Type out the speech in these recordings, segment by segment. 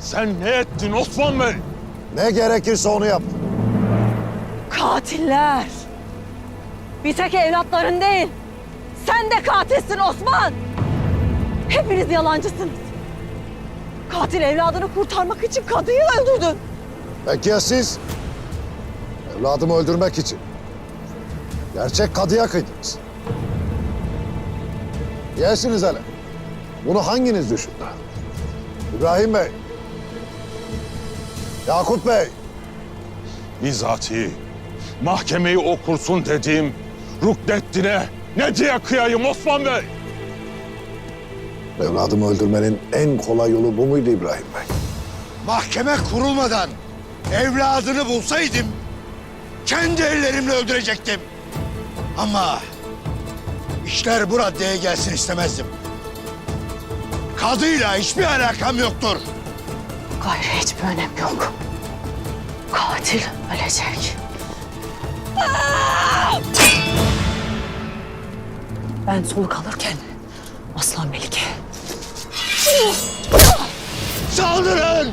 Sen ne ettin Osman Bey? Ne gerekirse onu yap. Katiller. Bir tek evlatların değil. Sen de katilsin Osman. Hepiniz yalancısınız. Katil evladını kurtarmak için kadıyı öldürdün. Peki ya siz? Evladımı öldürmek için. Gerçek kadıya kıydınız. Yersiniz hele. Bunu hanginiz düşündü? İbrahim Bey. Yakup Bey. Bizatihi mahkemeyi okursun dediğim Rukneddin'e ne diye kıyayım Osman Bey? Evladımı öldürmenin en kolay yolu bu muydu İbrahim Bey? Mahkeme kurulmadan evladını bulsaydım kendi ellerimle öldürecektim. Ama işler bu raddeye gelsin istemezdim. Kadıyla hiçbir alakam yoktur. Gayrı hiçbir önem yok. Katil ölecek. Ben soluk alırken Aslan Melike Saldırın!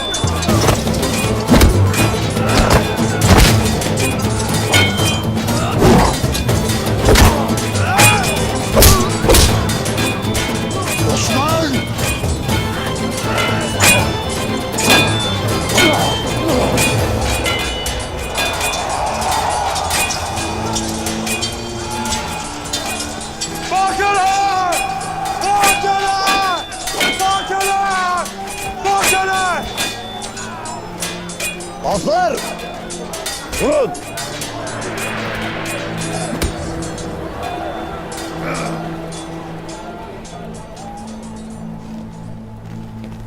Atlar! Durun!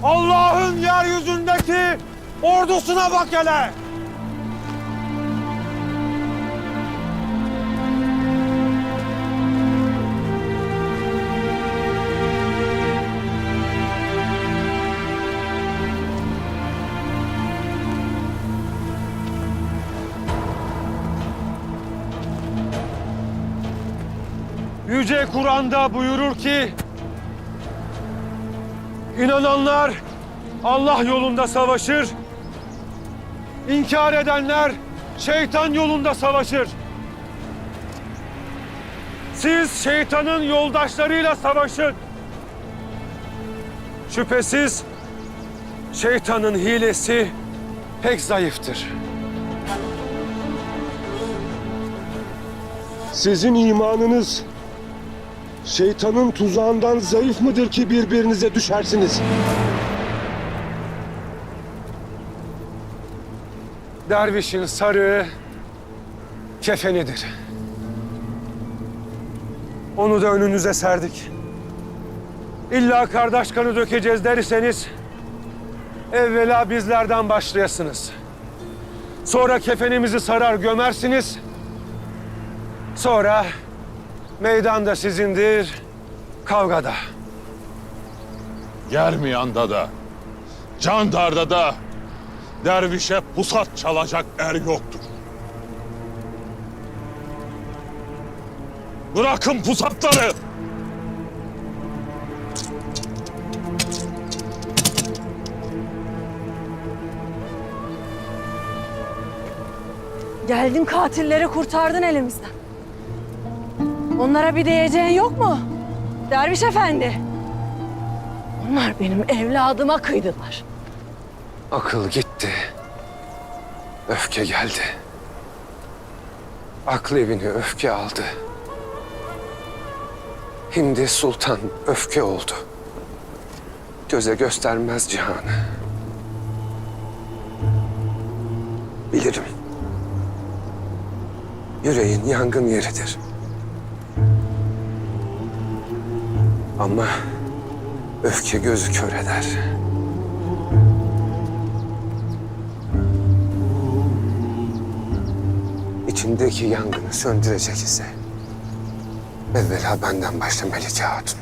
Allah'ın yeryüzündeki ordusuna bak hele! Yüce Kur'an'da buyurur ki İnananlar Allah yolunda savaşır. İnkar edenler şeytan yolunda savaşır. Siz şeytanın yoldaşlarıyla savaşın. Şüphesiz şeytanın hilesi pek zayıftır. Sizin imanınız şeytanın tuzağından zayıf mıdır ki birbirinize düşersiniz? Dervişin sarığı kefenidir. Onu da önünüze serdik. İlla kardeş kanı dökeceğiz derseniz evvela bizlerden başlayasınız. Sonra kefenimizi sarar gömersiniz. Sonra meydanda sizindir, kavgada. Germiyan'da da, Candar'da da dervişe pusat çalacak er yoktur. Bırakın pusatları! Geldin katilleri kurtardın elimizden. Onlara bir diyeceğin yok mu? Derviş efendi. Onlar benim evladıma kıydılar. Akıl gitti. Öfke geldi. Aklı evini öfke aldı. Hindi Sultan öfke oldu. Göze göstermez cihanı. Bilirim. Yüreğin yangın yeridir. Ama öfke gözü kör eder. İçindeki yangını söndürecek ise evvela benden başla Melike Hatun.